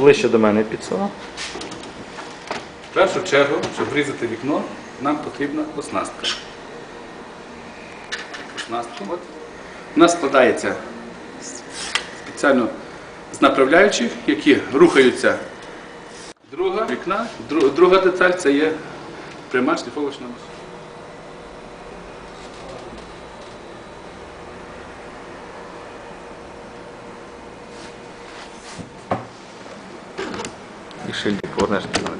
ближче до мене підсунув. В першу чергу, щоб врізати вікно, нам потрібна оснастка. Оснастка. От. Вона складається спеціально з направляючих, які рухаються. Друга вікна, друга деталь це є пряма шліфовочна ось. І шильдик повернеш далеко.